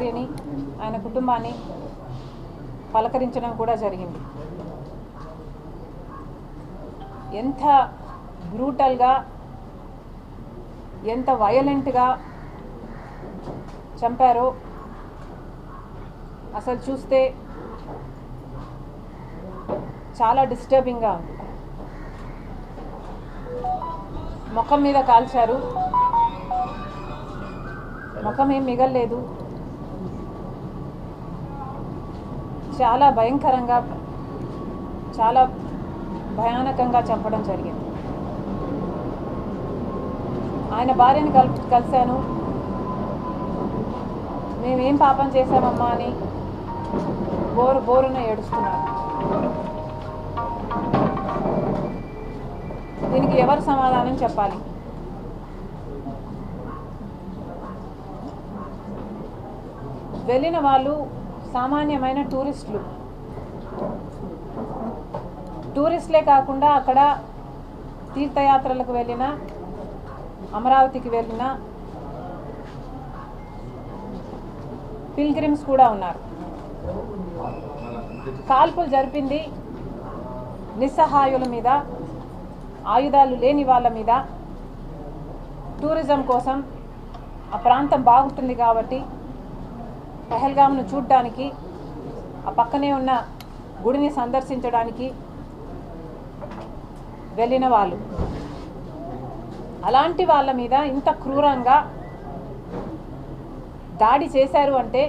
అని ఆయన కుటుంబాన్ని పలకరించడం కూడా జరిగింది. ఎంత బ్రూటల్గా ఎంత వయలెంట్గా చంపారో అసలు చూస్తే చాలా డిస్టర్బింగ్గా ఉంది. ముఖం మీద కాల్చారు. ముఖం ఏం మిగల్లేదు. చాలా భయంకరంగా చాలా భయానకంగా చంపడం జరిగింది. ఆయన భార్యని కల్ కలిశాను. మేమేం పాపం చేశామమ్మా అని బోరు బోరున ఏడుస్తున్నారు. దీనికి ఎవరు సమాధానం చెప్పాలి? వెళ్ళిన వాళ్ళు సామాన్యమైన టూరిస్టులు. టూరిస్టులే కాకుండా అక్కడ తీర్థయాత్రలకు వెళ్ళిన అమరావతికి వెళ్ళిన పిల్గ్రిమ్స్ కూడా ఉన్నారు. కాల్పులు జరిపింది నిస్సహాయుల మీద ఆయుధాలు లేని వాళ్ళ మీద. టూరిజం కోసం ఆ ప్రాంతం బాగుంటుంది కాబట్టి పహల్గామ్ను చూడడానికి ఆ పక్కనే ఉన్న గుడిని సందర్శించడానికి వెళ్ళిన వాళ్ళు. అలాంటి వాళ్ళ మీద ఇంత క్రూరంగా దాడి చేశారు అంటే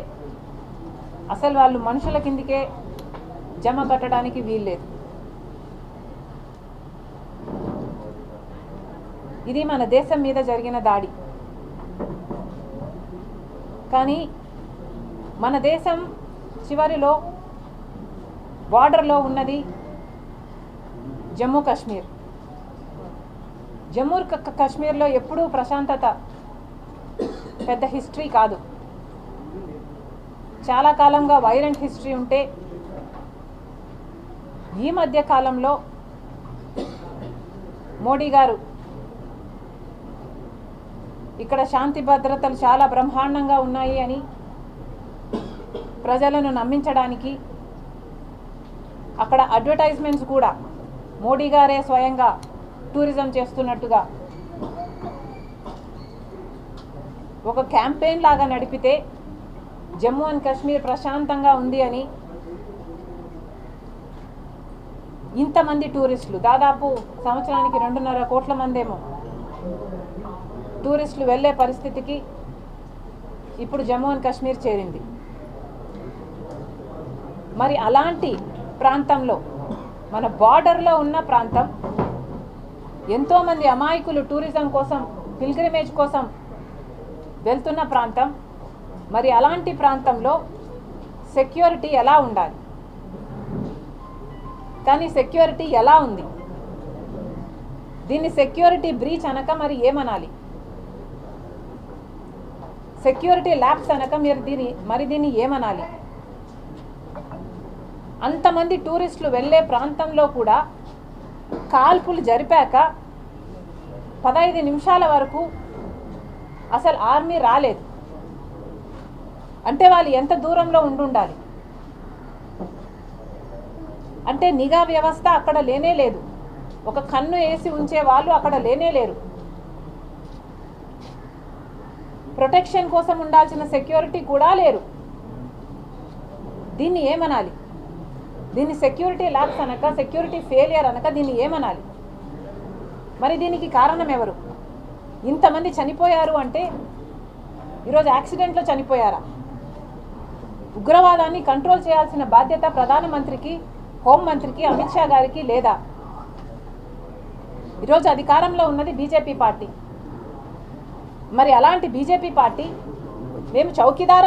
అసలు వాళ్ళు మనుషుల కిందికే జమ కట్టడానికి వీల్లేదు. ఇది మన దేశం మీద జరిగిన దాడి. కానీ మన దేశం చివరిలో బార్డర్లో ఉన్నది జమ్మూ కాశ్మీర్ జమ్మూ క- కాశ్మీర్లో ఎప్పుడూ ప్రశాంతత పెద్ద హిస్టరీ కాదు. చాలా కాలంగా వైలెంట్ హిస్టరీ ఉంటే ఈ మధ్య కాలంలో మోడీ గారు ఇక్కడ శాంతి భద్రతలు చాలా బ్రహ్మాండంగా ఉన్నాయి అని ప్రజలను నమ్మించడానికి అక్కడ అడ్వర్టైజ్మెంట్స్ కూడా మోడీ గారే స్వయంగా టూరిజం చేస్తున్నట్టుగా ఒక క్యాంపెయిన్ లాగా నడిపితే జమ్మూ అండ్ కాశ్మీర్ ప్రశాంతంగా ఉంది అని ఇంతమంది టూరిస్టులు దాదాపు సంవత్సరానికి రెండున్నర కోట్ల మందేమో టూరిస్టులు వెళ్ళే పరిస్థితికి ఇప్పుడు జమ్మూ అండ్ కాశ్మీర్ చేరింది. మరి అలాంటి ప్రాంతంలో మన బార్డర్లో ఉన్న ప్రాంతం ఎంతోమంది అమాయకులు టూరిజం కోసం పిల్గ్రిమేజ్ కోసం వెళ్తున్న ప్రాంతం మరి అలాంటి ప్రాంతంలో సెక్యూరిటీ ఎలా ఉండాలి? కానీ సెక్యూరిటీ ఎలా ఉంది? దీన్ని సెక్యూరిటీ బ్రీచ్ అనక మరి ఏమనాలి? సెక్యూరిటీ ల్యాబ్స్ అనక మీరు దీని మరి దీన్ని ఏమనాలి? అంతమంది టూరిస్టులు వెళ్ళే ప్రాంతంలో కూడా కాల్పులు జరిపాక పదహైదు నిమిషాల వరకు అసలు ఆర్మీ రాలేదు. అంటే వాళ్ళు ఎంత దూరంలో ఉండుండాలి? అంటే నిఘా వ్యవస్థ అక్కడ లేనే లేదు. ఒక కన్ను వేసి ఉంచే వాళ్ళు అక్కడ లేనే లేరు. ప్రొటెక్షన్ కోసం ఉండాల్సిన సెక్యూరిటీ కూడా లేరు. దీన్ని ఏమనాలి? దీన్ని సెక్యూరిటీ ల్యాబ్స్ అనక సెక్యూరిటీ ఫెయిలియర్ అనక దీన్ని ఏమనాలి? మరి దీనికి కారణం ఎవరు? ఇంతమంది చనిపోయారు అంటే ఈరోజు యాక్సిడెంట్లో చనిపోయారా? ఉగ్రవాదాన్ని కంట్రోల్ చేయాల్సిన బాధ్యత ప్రధానమంత్రికి హోంమంత్రికి అమిత్ షా గారికి లేదా? ఈరోజు అధికారంలో ఉన్నది బీజేపీ పార్టీ. మరి అలాంటి బీజేపీ పార్టీ మేము చౌకీదార్